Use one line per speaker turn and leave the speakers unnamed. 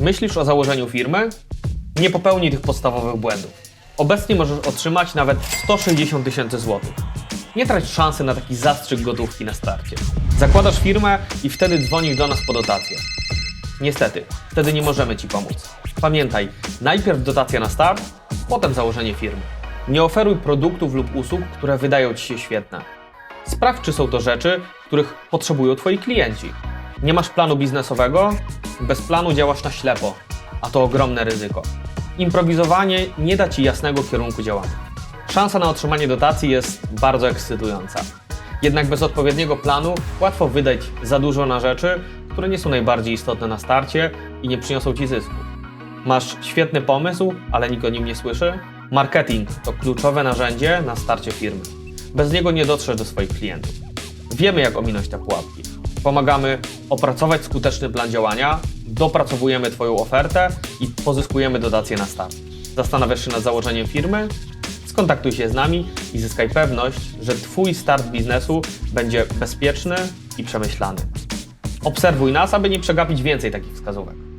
Myślisz o założeniu firmy? Nie popełnij tych podstawowych błędów. Obecnie możesz otrzymać nawet 160 tysięcy złotych. Nie trać szansy na taki zastrzyk gotówki na starcie. Zakładasz firmę i wtedy dzwonisz do nas po dotację. Niestety, wtedy nie możemy Ci pomóc. Pamiętaj, najpierw dotacja na start, potem założenie firmy. Nie oferuj produktów lub usług, które wydają Ci się świetne. Sprawdź, czy są to rzeczy, których potrzebują Twoi klienci. Nie masz planu biznesowego? Bez planu działasz na ślepo, a to ogromne ryzyko. Improwizowanie nie da Ci jasnego kierunku działania. Szansa na otrzymanie dotacji jest bardzo ekscytująca. Jednak bez odpowiedniego planu łatwo wydać za dużo na rzeczy, które nie są najbardziej istotne na starcie i nie przyniosą Ci zysku. Masz świetny pomysł, ale nikt o nim nie słyszy? Marketing to kluczowe narzędzie na starcie firmy. Bez niego nie dotrzesz do swoich klientów. Wiemy, jak ominąć te pułapki. Pomagamy opracować skuteczny plan działania, dopracowujemy Twoją ofertę i pozyskujemy dotacje na start. Zastanawiasz się nad założeniem firmy? Skontaktuj się z nami i zyskaj pewność, że Twój start biznesu będzie bezpieczny i przemyślany. Obserwuj nas, aby nie przegapić więcej takich wskazówek.